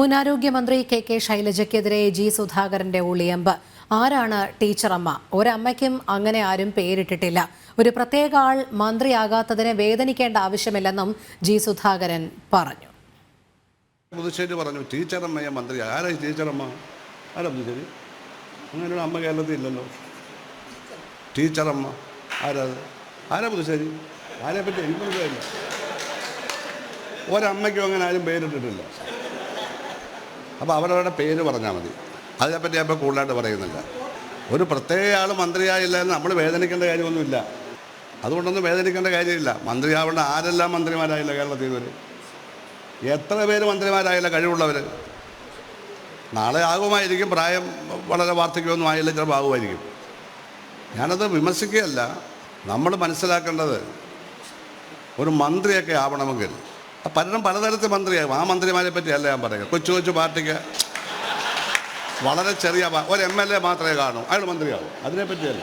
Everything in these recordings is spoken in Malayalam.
മുൻ ആരോഗ്യമന്ത്രി കെ കെ ശൈലജയ്ക്കെതിരെ ജി സുധാകരന്റെ ഒളിയമ്പ് ആരാണ് ടീച്ചറമ്മ? ഒരമ്മയ്ക്കും അങ്ങനെ ആരും പേരിട്ടിട്ടില്ല. ഒരു പ്രത്യേക ആൾ മന്ത്രിയാകാത്തതിനെ വേദനിക്കേണ്ട ആവശ്യമില്ലെന്നും ജി സുധാകരൻ പറഞ്ഞു. പുതുശ്ശേരി പറഞ്ഞു ടീച്ചറമ്മയെ മന്ത്രി ആരാ ടീച്ചറമ്മ? ആരാ പുതുശ്ശേരി അങ്ങനെ ഒരു അമ്മ കേരളത്തിൽ ഇല്ലല്ലോ. ടീച്ചറമ്മ? ആരാ ആരാ പുതുശ്ശേരി ആരെ പറ്റി എനിക്കൊന്നുമില്ല ഒരമ്മയ്ക്കും അങ്ങനെ ആരും പേരിട്ടിട്ടില്ല. അപ്പോൾ അവരവരുടെ പേര് പറഞ്ഞാൽ മതി. അതിനെപ്പറ്റി ഞാൻ ഇപ്പോൾ കൂടുതലായിട്ട് പറയുന്നില്ല. ഒരു പ്രത്യേക ആൾ മന്ത്രിയായില്ല എന്ന് നമ്മൾ വേദനിക്കേണ്ട കാര്യമൊന്നുമില്ല. അതുകൊണ്ടൊന്നും വേദനിക്കേണ്ട കാര്യമില്ല. മന്ത്രിയാവേണ്ട ആരെല്ലാം മന്ത്രിമാരായില്ല കേരളത്തിൽ ഇതുവരെ? എത്ര പേര് മന്ത്രിമാരായില്ല കഴിവുള്ളവർ നാളെ ആകുമായിരിക്കും പ്രായം വളരെ വാർദ്ധക്യമൊന്നും ആയില്ല ചിലപ്പോൾ ആകുമായിരിക്കും. ഞാനത് വിമർശിക്കുകയല്ല. നമ്മൾ മനസ്സിലാക്കേണ്ടത് ഒരു മന്ത്രിയൊക്കെ ആവണമെങ്കിൽ പലരും പലതരത്തിൽ മന്ത്രിയാകും. ആ മന്ത്രിമാരെ പറ്റിയല്ല ഞാൻ പറയുക. കൊച്ചു കൊച്ചു പാർട്ടിക്ക് വളരെ ചെറിയ ഒരു എം എൽ എ മാത്രമേ കാണൂ. അയാൾ മന്ത്രിയാവും അതിനെപ്പറ്റിയല്ല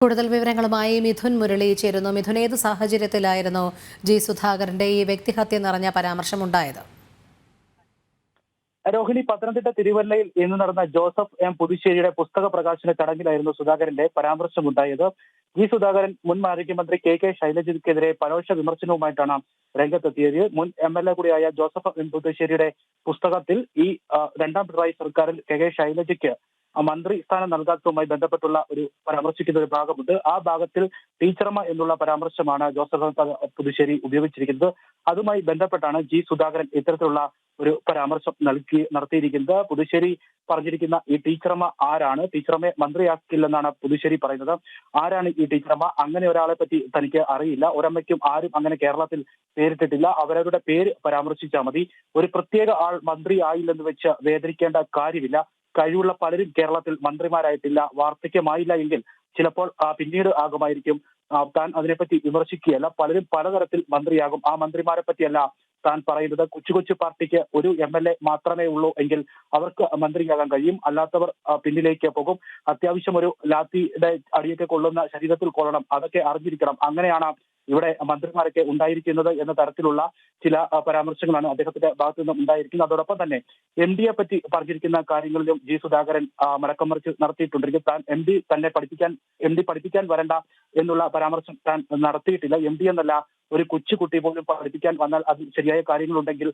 കൂടുതൽ വിവരങ്ങളുമായി മിഥുൻ മുരളി ചേരുന്നു. മിഥുൻ ഏത് സാഹചര്യത്തിലായിരുന്നു ജി സുധാകരന്റെ ഈ വ്യക്തിഹത്യ നിറഞ്ഞ പരാമർശമുണ്ടായത്? രോഹിണി പത്തനംതിട്ട തിരുവല്ലയിൽ ഇന്ന് നടന്ന ജോസഫ് എം പുതുശ്ശേരിയുടെ പുസ്തക പ്രകാശന ചടങ്ങിലായിരുന്നു സുധാകരന്റെ പരാമർശമുണ്ടായത്. ജി സുധാകരൻ മുൻ ആരോഗ്യമന്ത്രി കെ കെ ശൈലജയ്ക്കെതിരെ പരോക്ഷ വിമർശനവുമായിട്ടാണ് രംഗത്തെത്തിയത്. മുൻ എം എൽ എ കൂടിയായ ജോസഫ് എം പുതുശ്ശേരിയുടെ പുസ്തകത്തിൽ ഈ രണ്ടാം പിണറായി സർക്കാരിൽ കെ കെ ശൈലജയ്ക്ക് മന്ത്രി സ്ഥാനം നൽകാത്തതുമായി ബന്ധപ്പെട്ടുള്ള ഒരു പരാമർശിക്കുന്ന ഒരു ഭാഗമുണ്ട്. ആ ഭാഗത്തിൽ ടീച്ചർമ എന്നുള്ള പരാമർശമാണ് ജോസഫ് പുതുശ്ശേരി ഉപയോഗിച്ചിരിക്കുന്നത്. അതുമായി ബന്ധപ്പെട്ടാണ് ജി സുധാകരൻ ഇത്തരത്തിലുള്ള ഒരു പരാമർശം നൽകി നടത്തിയിരിക്കുന്നത്. പുതുശ്ശേരി പറഞ്ഞിരിക്കുന്ന ഈ ടീച്ചർമ ആരാണ്? ടീച്ചറമ്മയെ മന്ത്രിയാക്കില്ലെന്നാണ് പുതുശ്ശേരി പറയുന്നത്. ആരാണ് ഈ ടീച്ചർമ അങ്ങനെ ഒരാളെ പറ്റി തനിക്ക് അറിയില്ല. ഒരമ്മയ്ക്കും ആരും അങ്ങനെ കേരളത്തിൽ പേരിട്ടിട്ടില്ല. അവരവരുടെ പേര് പരാമർശിച്ചാൽ മതി. ഒരു പ്രത്യേക ആൾ മന്ത്രി ആയില്ലെന്ന് വെച്ച് വേദനിക്കേണ്ട കാര്യമില്ല. കഴിവുള്ള പലരും കേരളത്തിൽ മന്ത്രിമാരായിട്ടില്ല വാർദ്ധക്യമായില്ല എങ്കിൽ ചിലപ്പോൾ പിന്നീട് ആകുമായിരിക്കും. താൻ അതിനെപ്പറ്റി വിമർശിക്കുകയല്ല. പലരും പലതരത്തിൽ മന്ത്രിയാകും. ആ മന്ത്രിമാരെ പറ്റിയല്ല താൻ പറയുന്നത്. കൊച്ചു കൊച്ചു പാർട്ടിക്ക് ഒരു എം എൽ എ മാത്രമേ ഉള്ളൂ എങ്കിൽ അവർക്ക് മന്ത്രിയാകാൻ കഴിയും. അല്ലാത്തവർ പിന്നിലേക്ക് പോകും. അത്യാവശ്യം ഒരു ലാത്തിയുടെ അടിയൊക്കെ കൊള്ളുന്ന ശരീരത്തിൽ കൊള്ളണം. അതൊക്കെ അറിഞ്ഞിരിക്കണം. അങ്ങനെയാണ് ഇവിടെ മന്ത്രിമാരൊക്കെ ഉണ്ടായിരിക്കുന്നത് എന്ന തരത്തിലുള്ള ചില പരാമർശങ്ങളാണ് അദ്ദേഹത്തിന്റെ ഭാഗത്തു നിന്നും ഉണ്ടായിരിക്കുന്നത്. അതോടൊപ്പം തന്നെ എം ഡിയെ പറ്റി പറഞ്ഞിരിക്കുന്ന കാര്യങ്ങളിലും ജി സുധാകരൻ മടക്കം മറിച്ച് നടത്തിയിട്ടുണ്ടെങ്കിൽ താൻ എം ഡി തന്നെ പഠിപ്പിക്കാൻ എം ഡി പഠിപ്പിക്കാൻ വരണ്ട എന്നുള്ള പരാമർശം താൻ നടത്തിയിട്ടില്ല. എം ഡി എന്നല്ല ഒരു കൊച്ചുകുട്ടി പോലും പഠിപ്പിക്കാൻ വന്നാൽ അത് ശരിയായ കാര്യങ്ങളുണ്ടെങ്കിൽ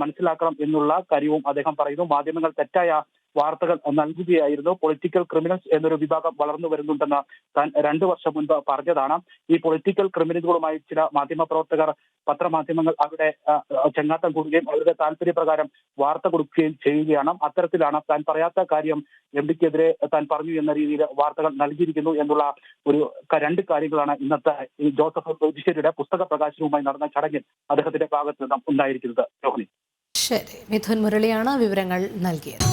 മനസ്സിലാക്കണം എന്നുള്ള കാര്യവും അദ്ദേഹം പറയുന്നു. മാധ്യമങ്ങൾ തെറ്റായ വാർത്തകൾ നൽകുകയായിരുന്നു. പൊളിറ്റിക്കൽ ക്രിമിനൽസ് എന്നൊരു വിഭാഗം വളർന്നു വരുന്നുണ്ടെന്ന് താൻ രണ്ടു വർഷം മുൻപ് പറഞ്ഞതാണ്. ഈ പൊളിറ്റിക്കൽ ക്രിമിനലുകളുമായി ചില മാധ്യമപ്രവർത്തകർ പത്രമാധ്യമങ്ങൾ ആ, ചെങ്ങാത്തം കൂടുകയും അവരുടെ താല്പര്യപ്രകാരം വാർത്ത കൊടുക്കുകയും ചെയ്യുകയാണ്. അത്തരത്തിലാണ് താൻ പറയാത്ത കാര്യം എം ഡിക്കെതിരെ താൻ പറഞ്ഞു എന്ന രീതിയിൽ വാർത്തകൾ നൽകിയിരിക്കുന്നു എന്നുള്ള ഒരു രണ്ട് കാര്യങ്ങളാണ് ഇന്നത്തെ ജോസഫ് ബോധിശ്ശേരിയുടെ പുസ്തക പ്രകാശനവുമായി നടന്ന ചടങ്ങിൽ അദ്ദേഹത്തിന്റെ ഭാഗത്ത് നിന്നും ഉണ്ടായിരിക്കുന്നത്. രോഹിണി. ശരി. മിഥുൻ മുരളിയാണ് വിവരങ്ങൾ നൽകിയത്.